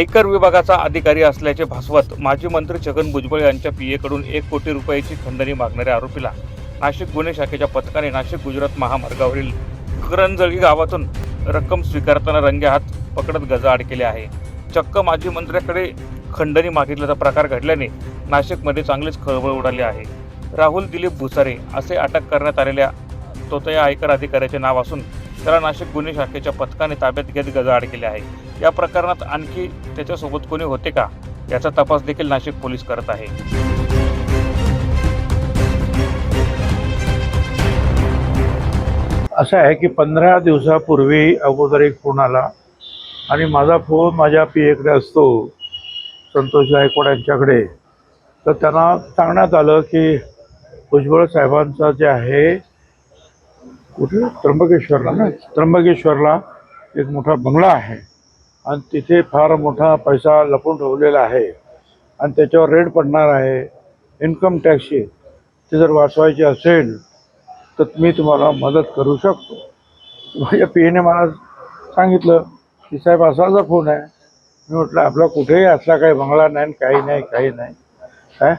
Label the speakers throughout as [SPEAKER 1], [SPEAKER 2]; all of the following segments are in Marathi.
[SPEAKER 1] आयकर विभागाचा अधिकारी असल्याचे भासवत माजी मंत्री छगन भुजबळ यांच्या पीएकडून एक कोटी रुपयाची खंडणी मागणाऱ्या आरोपीला नाशिक गुन्हे शाखेच्या पथकाने नाशिक गुजरात महामार्गावरील करंजळी गावातून रक्कम स्वीकारताना रंगेहात पकडत गजाआड केले आहे. चक्क माजी मंत्र्याकडे खंडणी मागितल्याचा प्रकार घडल्याने नाशिकमध्ये चांगलीच खळबळ उडाली आहे. राहुल दिलीप भुसारे असे अटक करण्यात आलेल्या तोतया आयकर अधिकाऱ्याचे नाव असून त्याला नाशिक गुन्हे शाखेच्या पथकाने ताब्यात घेत गजाआड केले आहे. या प्रकरणात आणखी त्याच्यासोबत कोणी होते का? याचा तपास देखील नाशिक पोलीस करत आहे.
[SPEAKER 2] असं आहे की पंधरा दिवसापूर्वी अगोदर एक फोन आला आणि माझा फोन माझ्या पी एकडे असतो संतोष गायकवाड यांच्याकडे. तर त्यांना सांगण्यात आलं की भुजबळ साहेबांचं जे आहे कुठे? त्र्यंबकेश्वरला ना? त्र्यंबकेश्वरला एक मोठा बंगला आहे. आणि तिथे फार मोठा पैसा लपून ठेवलेला आहे. आणि त्याच्यावर रेड पडणार आहे. इन्कम टॅक्सची ते जर वाचवायची असेल तर मी तुम्हाला मदत करू शकतो. माझ्या पी एने मला सांगितलं की साहेब असाचा फोन आहे. मी म्हटलं आपला कुठेही असला काही बंगला नाही काही नाही काही नाही. काय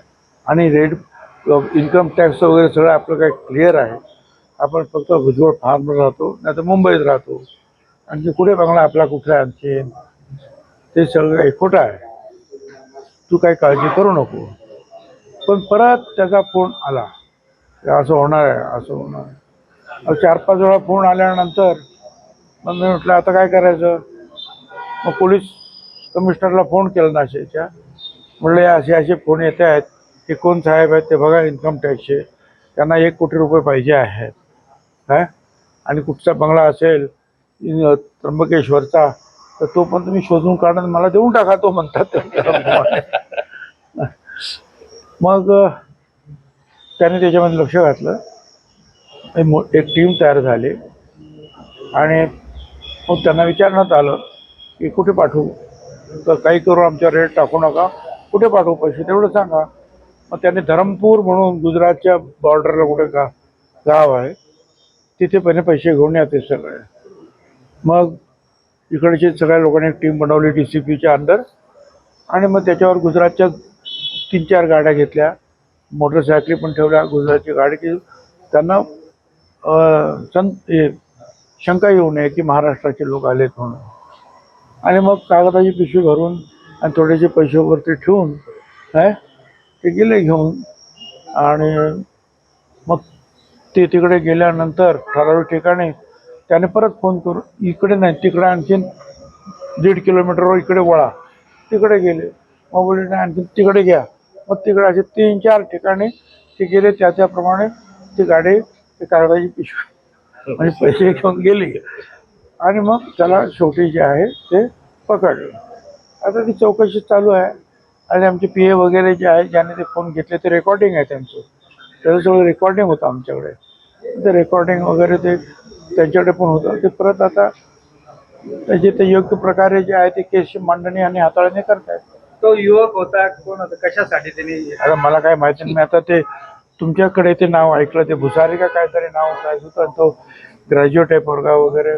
[SPEAKER 2] आणि रेट इन्कम टॅक्स वगैरे सगळं आपलं काही क्लिअर आहे. आपण फक्त भुजबळ फार्मवर राहतो नाही तर मुंबईत राहतो. आणखी कुठे बंगला आपला कुठला आणखी? ते सगळं एकवटा आहे. तू काही काळजी करू नको. पण परत त्याचा फोन आला. असं होणार आहे असं होणार आहे. चार पाच वेळा फोन आल्यानंतर मग मी म्हटलं आता काय करायचं? मग पोलीस कमिशनरला फोन केला नाशिकच्या. म्हटलं या असे असे फोन येत आहेत. हे कोण साहेब आहेत ते बघा इन्कम टॅक्सचे त्यांना एक कोटी रुपये पाहिजे आहेत. काय आणि कुठचा बंगला असेल त्र्यंबकेश्वरचा तर तो पण तुम्ही शोधून काढून मला देऊन टाका तो म्हणतात मग त्याने त्याच्यामध्ये लक्ष घातलं. एक टीम तयार झाली. आणि मग त्यांना विचारण्यात आलं की कुठे पाठवू? तर काही करू आमच्या रेट टाकू नका. कुठे पाठवू पैसे? तेवढं सांगा. मग त्यांनी धरमपूर म्हणून गुजरातच्या बॉर्डरला कुठे गा गाव आहे. तिथे पहिले पैसे घेऊन येते सगळे. मग इकडचे सगळ्या लोकांनी एक टीम बनवली डी सी पीच्या अंडर आणि मग त्याच्यावर गुजरातच्या तीन चार गाड्या घेतल्या. मोटरसायकली पण ठेवल्या गुजरातची गाडी की त्यांना सं शंका येऊ नये की महाराष्ट्राचे लोक आलेत म्हणून. आणि मग कागदाची पिशवी भरून आणि थोडेसे पैसे वरती ठेवून काय ते गेले घेऊन. आणि मग ते तिकडे गेल्यानंतर ठराविक ठिकाणी त्याने परत फोन करून इकडे नाही तिकडे आणखीन दीड किलोमीटरवर इकडे वळा. तिकडे गेले. मग बोलले नाही आणखी तिकडे घ्या. मग तिकडे असे तीन चार ठिकाणी ते गेले. त्या त्याप्रमाणे ती गाडी ते कागदाची पिशवी आणि पैसे घेऊन गेली. आणि मग त्याला शेवटी जे आहे ते पकडलं. आता ती चौकशी चालू आहे. आणि आमचे पी ए वगैरे जे आहे ज्याने ते फोन घेतले ते रेकॉर्डिंग आहे त्यांचं. त्याचं सगळं रेकॉर्डिंग होतं आमच्याकडे. ते रेकॉर्डिंग वगैरे ते त्यांच्याकडे पण होतं. ते परत आता त्याचे ते योग्य प्रकारे जे आहे ते केसची मांडणी आणि हाताळणी करतायत.
[SPEAKER 3] तो युवक होता कोण होता? कशासाठी त्यांनी
[SPEAKER 2] आता मला काय माहिती नाही. मी आता ते तुमच्याकडे ते नाव ऐकलं ते भुसारी का काहीतरी नाव काय होतं तो ग्रॅज्युएट आहे पोरगा वगैरे.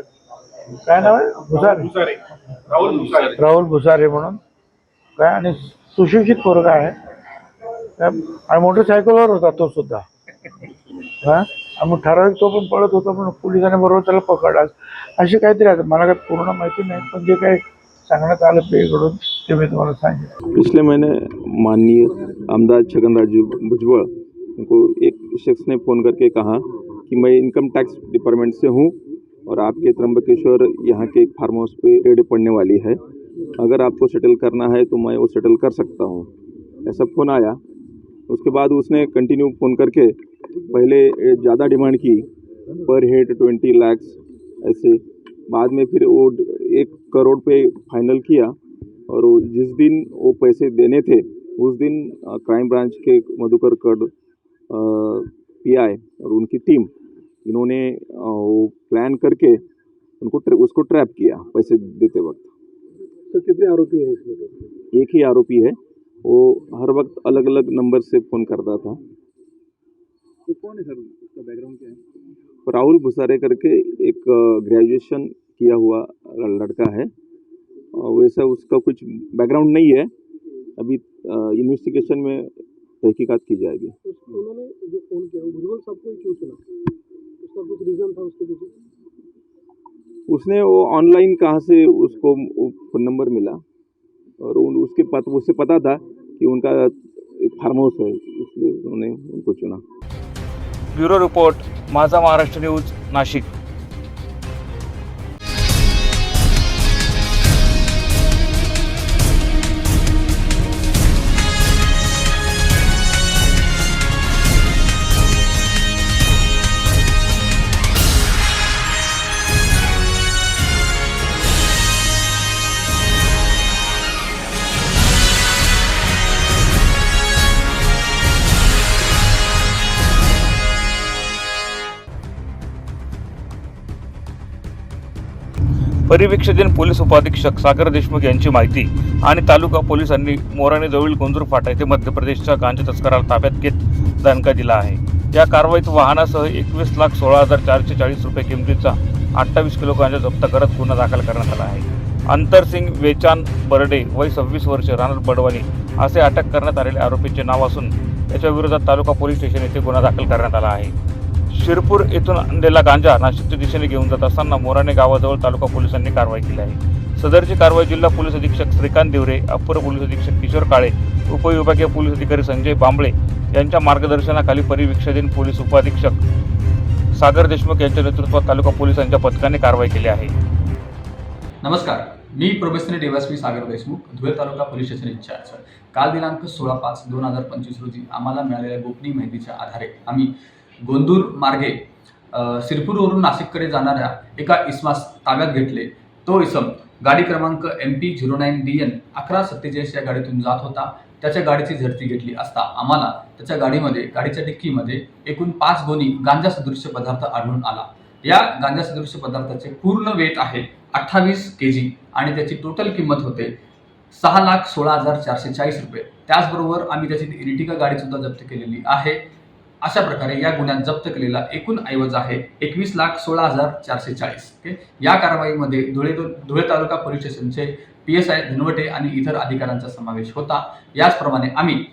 [SPEAKER 2] काय नाव आहे? भुसारे. राहुल भुसारे म्हणून. काय? आणि सुशिक्षित पोरगा आहे. आणि मोटरसायकलवर होता तो सुद्धा हा? ठराविक तो पळत होता पण पोलिसांनी बरोबर त्याला पकडला असे काहीतरी आहे मला पूर्ण माहिती नाही जे काही
[SPEAKER 4] पिछले महीने माननीय आमदार छगन राजू भुजबल को एक शख्स ने फ़ोन करके कहा कि मैं इनकम टैक्स डिपार्टमेंट से हूँ और आपके त्र्यंबकेश्वर यहाँ के एक फार्म हाउस पे रेड पड़ने वाली है। अगर आपको सेटल करना है तो मैं वो सेटल कर सकता हूँ। ऐसा फ़ोन आया। उसके बाद उसने कंटिन्यू फ़ोन करके पहले ज़्यादा डिमांड की पर हेड ट्वेंटी लैक्स ऐसे। बाद में फिर वो एक करोड़ पे फाइनल किया और जिस दिन वो पैसे देने थे उस दिन क्राइम ब्रांच के मधुकर कड पीआई और उनकी टीम इन्होंने वो प्लान करके उनको ट्र, उसको ट्रैप किया पैसे देते वक्त।
[SPEAKER 3] तो कितने आरोपी हैं इसमें?
[SPEAKER 4] एक ही आरोपी है। वो हर वक्त अलग अलग नंबर से फ़ोन करता था।
[SPEAKER 3] तो कौन है सर? उसका बैकग्राउंड क्या है?
[SPEAKER 4] राहुल भुसारे करके एक ग्रेजुएशन किया हुआ लड़का है। वैसा उसका कुछ बैकग्राउंड नहीं है। अभी इन्वेस्टिगेशन में तहकीकात की जाएगी।
[SPEAKER 3] उन्होंने जो फ़ोन किया वो भुजबल साहब को क्यों उसका कुछ रीजन था उसके पीछे?
[SPEAKER 4] उसने वो ऑनलाइन कहाँ से उसको फ़ोन नंबर मिला? और उन उसके पत, उससे पता था कि उनका एक फार्म हाउस है इसलिए उन्होंने उनको चुना।
[SPEAKER 1] Bureau report Majha Maharashtra news Nashik. परिवीक्षक police उपाधीक्षक सागर देशमुख यांची माहिती आणि तालुका पोलिसांनी मोराणे जवळील फाटा येथे मध्य प्रदेशच्या गांजा तस्कराला ताब्यात घेत दणका दिला आहे. या कारवाईत वाहनासह एकवीस लाख सोळा हजार चारशे चाळीस रुपये किमतीचा अठ्ठावीस किलो गांजा जप्त करत गुन्हा दाखल करण्यात आला आहे. अंतरसिंग वेचान बर्डे वय सव्वीस वर्ष राहणार बडवानी असे अटक करण्यात आलेले आरोपीचे नाव असून त्याच्या विरोधात तालुका पोलीस स्टेशन येथे गुन्हा दाखल करण्यात आला आहे. शिरपूर येथून आणलेला गांजा नाशिकच्या दिशेने घेऊन जात असताना मोराणे गावाजवळ तालुका पोलिसांनी कारवाई केली आहे. सदरची कारवाई जिल्हा पोलीस अधीक्षक श्रीकांत देवरे अप्पर पोलीस अधीक्षक किशोर काळे उपविभागीय पोलीस अधिकारी संजय बांबळे यांच्या मार्गदर्शनाखाली परिवीक्षाधीन पोलीस उपाधीक्षक सागर देशमुख यांच्या नेतृत्वात तालुका पोलिसांच्या पथकाने कारवाई केली आहे.
[SPEAKER 5] नमस्कार. मी professor DYSP Sagar Deshmukh Dhule taluka police station in charge. काल दिनांक सोळा पाच दोन हजार पंचवीस रोजी आम्हाला मिळालेल्या गोपनीय माहितीच्या आधारे आम्ही गोंदूर मार्गे सिरपूरवरून नाशिककडे जाणाऱ्या एका इसमास ताब्यात घेतले. तो इसम गाडी क्रमांक M P zero nine D N अकरा सत्तेचाळीस या गाडीतून जात होता. त्याच्या गाडीची झडती घेतली असता आम्हाला त्याच्या गाडीमध्ये गाडीच्या डिक्कीमध्ये एकूण पाच गोणी गांजा सदृश्य पदार्थ आढळून आला. या गांजा सदृश्य पदार्थाचे पूर्ण वेट आहे अठ्ठावीस के जी आणि त्याची टोटल किंमत होते सहा लाख सोळा हजार चारशे चाळीस रुपये. त्याचबरोबर आम्ही त्याची इरिटिका गाडीसुद्धा जप्त केलेली आहे. अशा प्रकारे या गुन्ह्यात जप्त केलेला एकूण ऐवज आहे एकवीस लाख सोळा हजार चारशे चाळीस ओके? या कारवाईमध्ये धुळे धुळे तालुका पोलीस स्टेशनचे पी एस आय धनवटे आणि इतर अधिकाऱ्यांचा समावेश होता. याचप्रमाणे आम्ही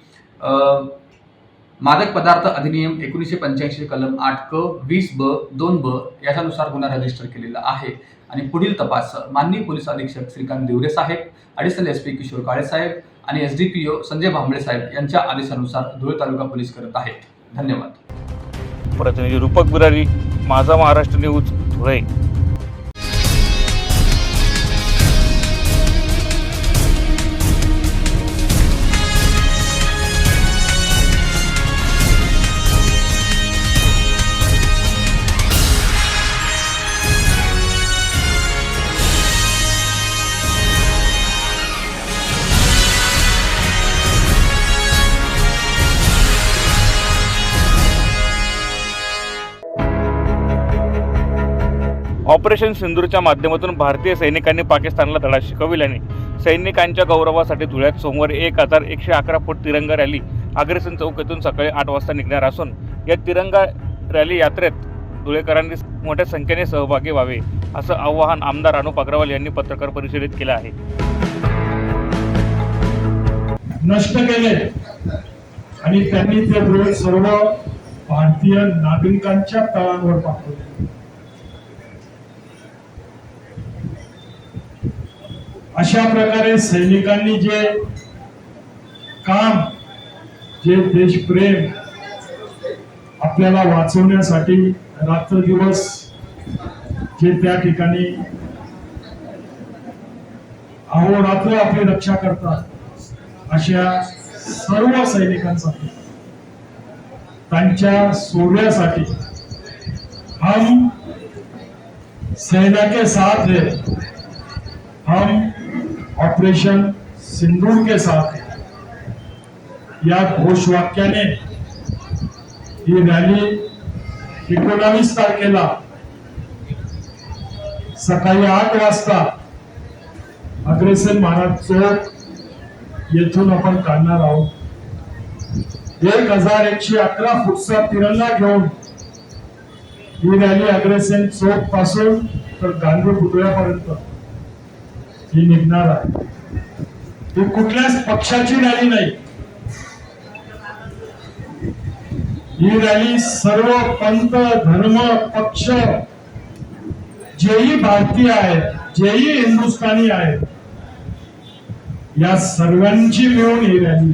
[SPEAKER 5] मादक पदार्थ अधिनियम एकोणीसशे पंच्याऐंशी कलम आठ क वीस ब दोन ब याच्यानुसार गुन्हा रजिस्टर केलेला आहे. आणि पुढील तपास माननीय पोलीस अधीक्षक श्रीकांत देवरे साहेब additional S P Kishor Kale साहेब आणि S D P O Sanjay Bhambale साहेब यांच्या आदेशानुसार धुळे तालुका पोलीस करत आहेत. धन्यवाद.
[SPEAKER 1] प्रतिनिधी रूपक बिरारी माझा महाराष्ट्र न्यूज धुळे. ऑपरेशन सिंदूरच्या माध्यमातून भारतीय सैनिकांनी पाकिस्तानला धडा शिकविल्याने सैनिकांच्या गौरवासाठी धुळ्यात सोमवारी एक हजार एकशे अकरा फूट तिरंगा रॅली अग्रेसन चौक येथून सकाळी आठ वाजता निघणार असून या तिरंगा रॅली यात्रेत धुळेकरांनी मोठ्या संख्येने सहभागी व्हावे असं आवाहन आमदार अनुप अग्रवाल यांनी पत्रकार परिषदेत केलं आहे.
[SPEAKER 6] नष्ट केले. आणि त्यांनी ते सर्व भारतीय नागरिकांच्या तळांवर पाठवले. अशा प्रकारे सैनिकांनी जे काम जे देशप्रेम आपल्याला वाचवण्यासाठी रात्रदिवस जे त्या ठिकाणी अहोरात्र आपली रक्षा करतात अशा सर्व सैनिकांसाठी त्यांच्या सूर्यासाठी हम सेना के साथ है हम ऑपरेशन सिंदूर के साथ या घोषवाक्याने ही रॅली एकोणावीस तारखेला सकाळी आठ वाजता अग्रेसर महाराज चौक येथून आपण काढणार आहोत. एक हजार एकशे अकरा फुटचा तिरंगा घेऊन ही रॅली अग्रेसन चौकपासून तर गांधी पुतळ्यापर्यंत. ही निघणार आहे. ही कुठल्याच पक्षाची रॅली नाही. ही रॅली सर्व पंत धर्म पक्ष जेही भारतीय आहेत जेही हिंदुस्थानी आहेत या सर्वांची मिळून ही रॅली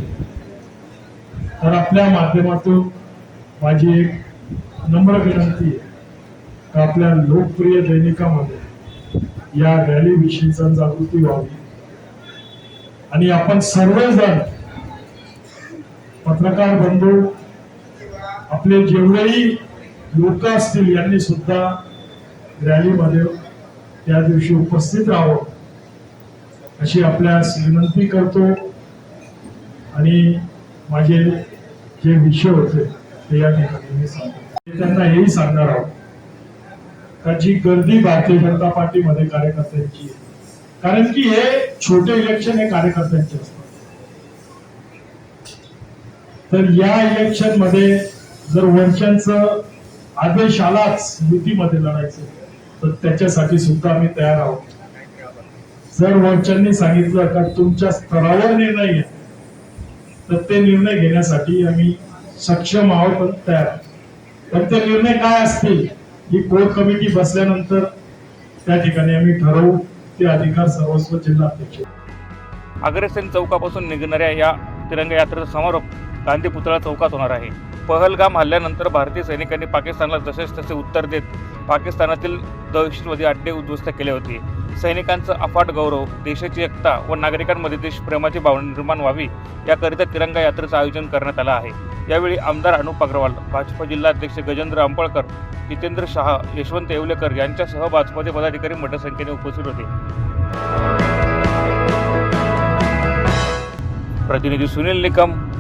[SPEAKER 6] तर आपल्या माध्यमातून माझी एक नम्र विनंती आहे. आपल्या लोकप्रिय दैनिकामध्ये या रॅली विषयीचा जागृती व्हावी. आणि आपण सर्वजण पत्रकार बंधू आपले जेवढेही लोक असतील यांनी सुद्धा रॅलीमध्ये त्या दिवशी उपस्थित राहावं. अशी आपल्यास विनंती करतो. आणि माझे जे विषय होते ते या ठिकाणी मी सांगतो. त्यांना हेही सांगणार आहोत. का जी गर्दी भारतीय जनता पार्टीमध्ये कार्यकर्त्यांची आहे. कारण की हे छोटे इलेक्शन हे कार्यकर्त्यांचे असतात. तर या इलेक्शनमध्ये जर वंशांचं आदेश आलाच युतीमध्ये लढायचं तर त्याच्यासाठी सुद्धा आम्ही तयार आहोत. जर वंशांनी सांगितलं का तुमच्या स्तरावर निर्णय घ्या तर ते निर्णय घेण्यासाठी आम्ही सक्षम आहोत तयार आहोत. पण ते निर्णय काय असतील? ही कोर कमिटी बसल्यानंतर त्या ठिकाणी आम्ही ठरवू ते अधिकार सर्वस्व जिल्हा अध्यक्ष.
[SPEAKER 1] अग्रसेन चौकापासून निघणाऱ्या या तिरंगा यात्रेचा समारोप गांधी पुतळा चौकात होणार आहे. पहलगाम हल्ल्यानंतर भारतीय सैनिकांनी पाकिस्तानला जसेच तसे उत्तर देत पाकिस्तानातील दहशतवादी अड्डे उद्ध्वस्त केले होते. सैनिकांचा अफाट गौरव देशाची एकता व नागरिकांमध्ये देशप्रेमाची भावना निर्माण व्हावी याकरिता तिरंगा यात्रेचं आयोजन करण्यात आलं आहे. यावेळी आमदार अनुप अग्रवाल भाजप जिल्हाध्यक्ष गजेंद्र आंबळकर जितेंद्र शहा यशवंत येवलेकर यांच्यासह भाजपचे पदाधिकारी मोठ्या संख्येने उपस्थित होते. प्रतिनिधी सुनील निकम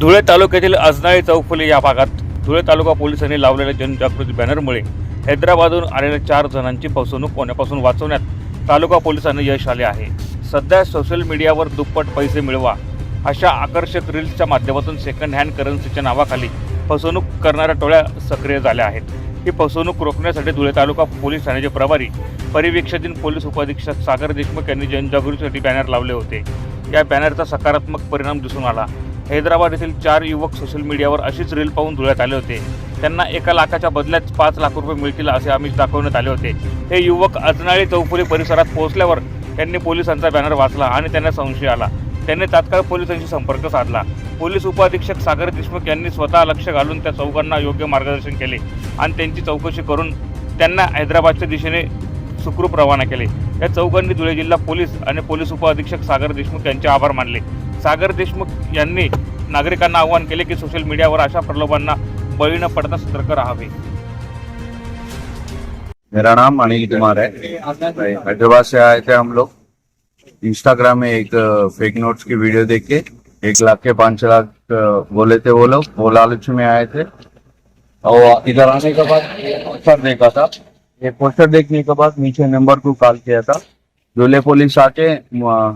[SPEAKER 1] धुळे तालुक्यातील अजनाळी चौफुले या भागात धुळे तालुका पोलिसांनी लावलेल्या जनजागृती बॅनरमुळे हैदराबादहून आलेल्या चार जणांची फसवणूक होण्यापासून वाचवण्यात तालुका पोलिसांना यश आले आहे. सध्या सोशल मीडियावर दुप्पट पैसे मिळवा अशा आकर्षक रील्सच्या माध्यमातून सेकंड हँड करन्सीच्या नावाखाली फसवणूक करणाऱ्या टोळ्या सक्रिय झाल्या आहेत. ही फसवणूक रोखण्यासाठी धुळे तालुका पोलीस ठाण्याचे प्रभारी परिवीक्षाधीन पोलीस उपाधीक्षक सागर देशमुख यांनी जनजागृतीसाठी बॅनर लावले होते. या बॅनरचा सकारात्मक परिणाम दिसून आला. हैदराबाद येथील चार युवक सोशल मीडियावर अशीच रील पाहून धुळ्यात आले होते. त्यांना एका लाखाच्या बदल्यात पाच लाख रुपये मिळतील असे आमिष दाखवण्यात आले होते. हे युवक अजनाळी चौफुली परिसरात पोहोचल्यावर त्यांनी पोलिसांचा बॅनर वाचला आणि त्यांना संशय आला. त्यांनी तात्काळ पोलिसांशी संपर्क साधला. पोलीस उपाधीक्षक सागर देशमुख यांनी स्वतः लक्ष घालून त्या चौघांना योग्य मार्गदर्शन केले आणि त्यांची चौकशी करून त्यांना हैदराबादच्या दिशेने सुखरूप रवाना केले. या चौघांनी धुळे जिल्हा पोलीस आणि पोलीस उपअधीक्षक सागर देशमुख यांचे आभार मानले. सागर देशमुख यांनी नागरिकांना आवाहन केले की सोशल मीडियावर अशा प्रलोभांना बळी न पडता सतर्क राहावे.
[SPEAKER 7] मेरा नाम अनिल कुमार है। हैदराबाद से आए थे हम लोग। इंस्टाग्राम में एक फेक नोट्स की वीडियो देख के एक लाख के पांच लाख बोले थे वो लोग। वो लालच में आए थे। और इधर आने के बाद पोस्टर देखा था। ये पोस्टर देखने के बाद नीचे नंबर को कॉल किया था। दूल्हे पुलिस आके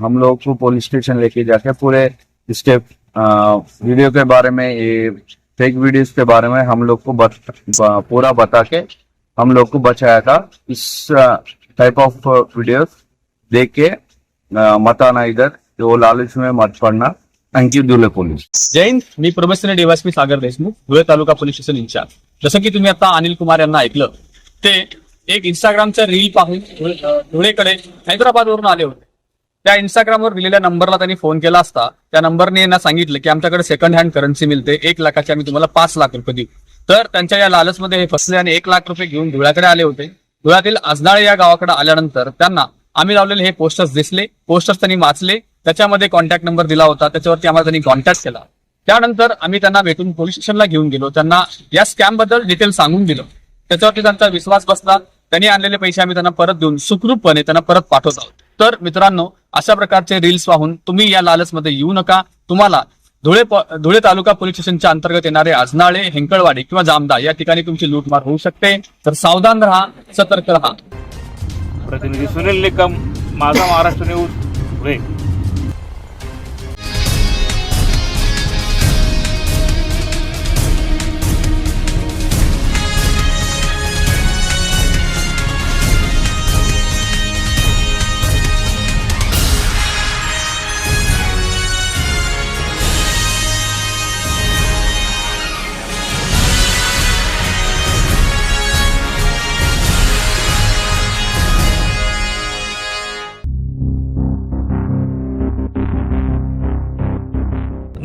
[SPEAKER 7] हम लोग को पुलिस स्टेशन लेके जाके पूरे इसके वीडियो के बारे में ये फेक वीडियोस के बारे में हम लोग को बत, पूरा बता के हम लोग को बचाया था। इस टाइप ऑफ़ वीडियोस देख के मत आना इधर वो लालच में मत पड़ना। Thank you police.
[SPEAKER 5] Jain me probationary DYSP Sagar Deshmukh Dhule taluka police station in charge जसं की तुम्ही आता अनिल कुमार यांना ऐकलं ते एक इंस्टाग्रामचं रील पाहून धुळेकडे धुळेकडे हैदराबादवरून आले होते. त्या इंस्टाग्रामवर दिलेल्या नंबरला त्यांनी फोन केला असता. त्या नंबरने यांना सांगितलं की आमच्याकडे सेकंड हँड करन्सी मिळते. एक लाखाची आम्ही तुम्हाला पाच लाख रुपये देऊ. तर त्यांच्या या लालचमध्ये हे फसले आणि एक लाख रुपये घेऊन धुळ्याकडे आले होते. धुळ्यातील आजनाळे या गावाकडे आल्यानंतर त्यांना आम्ही लावलेले हे पोस्टर्स दिसले. पोस्टर्स त्यांनी वाचले. त्याच्यामध्ये कॉन्टॅक्ट नंबर दिला होता. त्याच्यावरती आम्हाला त्यांनी कॉन्टॅक्ट केला. त्यानंतर आम्ही त्यांना भेटून पोलीस स्टेशनला घेऊन गेलो. त्यांना या स्कॅमबद्दल डिटेल सांगून दिलं. त्याच्यावरती त्यांचा विश्वास बसला. त्यांनी आणलेले पैसे आम्ही त्यांना परत देऊन सुखरूपपणे त्यांना परत पाठवत आहोत. तर मित्रांनो अशा प्रकारचे रील्स पाहून तुम्ही या लालचमध्ये येऊ नका. तुम्हाला धुळे धुळे तालुका पोलीस स्टेशनच्या अंतर्गत येणारे आजनाळे हेंकळवाडी किंवा जामदा या ठिकाणी तुमची लूटमार होऊ शकते. तर सावधान राहा सतर्क राहा.
[SPEAKER 1] प्रतिनिधी सुनील निकम माझा महाराष्ट्र न्यूज धुळे.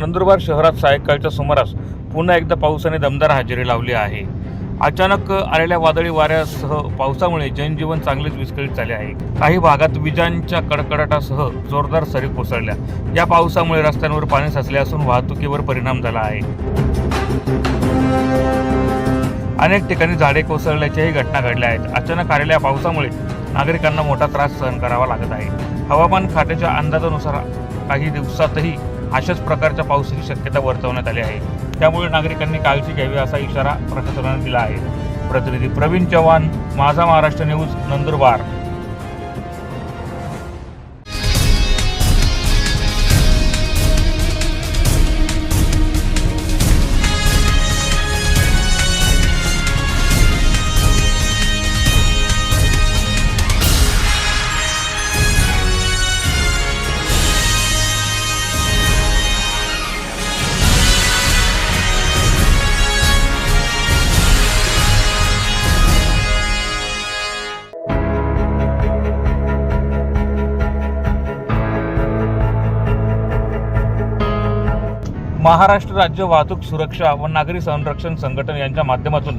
[SPEAKER 1] नंदुरबार शहरात सायंकाळच्या सुमारास पुन्हा एकदा पावसाने दमदार हजेरी लावली आहे. अचानक आलेल्या वादळी वाऱ्यासह पावसामुळे जनजीवन चांगलेच विस्कळीत झाले आहे. काही भागात विजांच्या कडकडाटासह जोरदार सरी कोसळल्या. या पावसामुळे रस्त्यांवर पाणी साचले असून वाहतुकीवर परिणाम झाला आहे. अनेक ठिकाणी झाडे कोसळल्याच्याही घटना घडल्या आहेत. अचानक आलेल्या पावसामुळे नागरिकांना मोठा त्रास सहन करावा लागत आहे. हवामान खात्याच्या अंदाजानुसार काही दिवसातही अशाच प्रकारच्या पावसाची शक्यता वर्तवण्यात आली आहे. त्यामुळे नागरिकांनी काळजी घ्यावी असा इशारा प्रशासनाने दिला आहे. प्रतिनिधी प्रवीण चव्हाण माझा महाराष्ट्र न्यूज नंदुरबार. महाराष्ट्र राज्य वाहतूक सुरक्षा व नागरी संरक्षण संघटन यांच्या माध्यमातून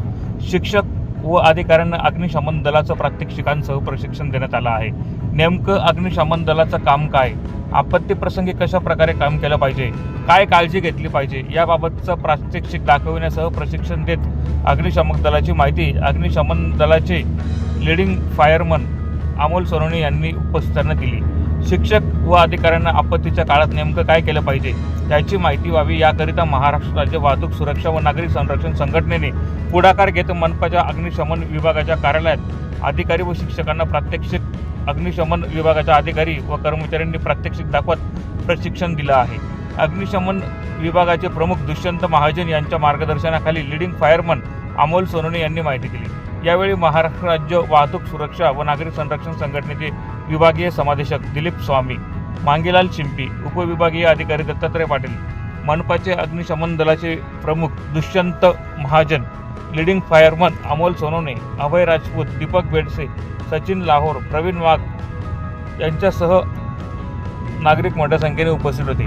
[SPEAKER 1] शिक्षक व अधिकाऱ्यांना अग्निशमन दलाचं प्रात्यक्षिकांसह प्रशिक्षण देण्यात आलं आहे. नेमकं अग्निशमन दलाचं काम काय? आपत्ती प्रसंगी कशा प्रकारे काम केलं पाहिजे? काय काळजी घेतली पाहिजे? याबाबतचं प्रात्यक्षिक दाखविण्यासह प्रशिक्षण देत अग्निशमक दलाची माहिती अग्निशमन दलाचे लिडिंग फायरमन अमोल सोनवणे यांनी उपस्थितांना दिली. शिक्षक व अधिकाऱ्यांना आपत्तीच्या काळात नेमकं काय केलं पाहिजे त्याची माहिती व्हावी. याकरिता महाराष्ट्र राज्य वाहतूक सुरक्षा व नागरी संरक्षण संघटनेने पुढाकार घेत मनपाच्या अग्निशमन विभागाच्या कार्यालयात अधिकारी व शिक्षकांना प्रात्यक्षिक अग्निशमन विभागाच्या अधिकारी व कर्मचाऱ्यांनी प्रात्यक्षिक दाखवत प्रशिक्षण दिलं आहे. अग्निशमन विभागाचे प्रमुख दुष्यंत महाजन यांच्या मार्गदर्शनाखाली लिडिंग फायरमन अमोल सोनोने यांनी माहिती दिली. यावेळी महाराष्ट्र राज्य वाहतूक सुरक्षा व नागरी संरक्षण संघटनेचे विभागीय समादेशक दिलीप स्वामी मांगीलाल चिंपी उपविभागीय अधिकारी दत्तात्रय पाटील मनपाचे अग्निशमन दलाचे प्रमुख दुष्यंत महाजन लिडिंग फायरमन अमोल सोनवणे अभय राजपूत दीपक बेडसे सचिन लाहोर प्रवीण वाघ यांच्यासह नागरिक मोठ्या संख्येने उपस्थित होते.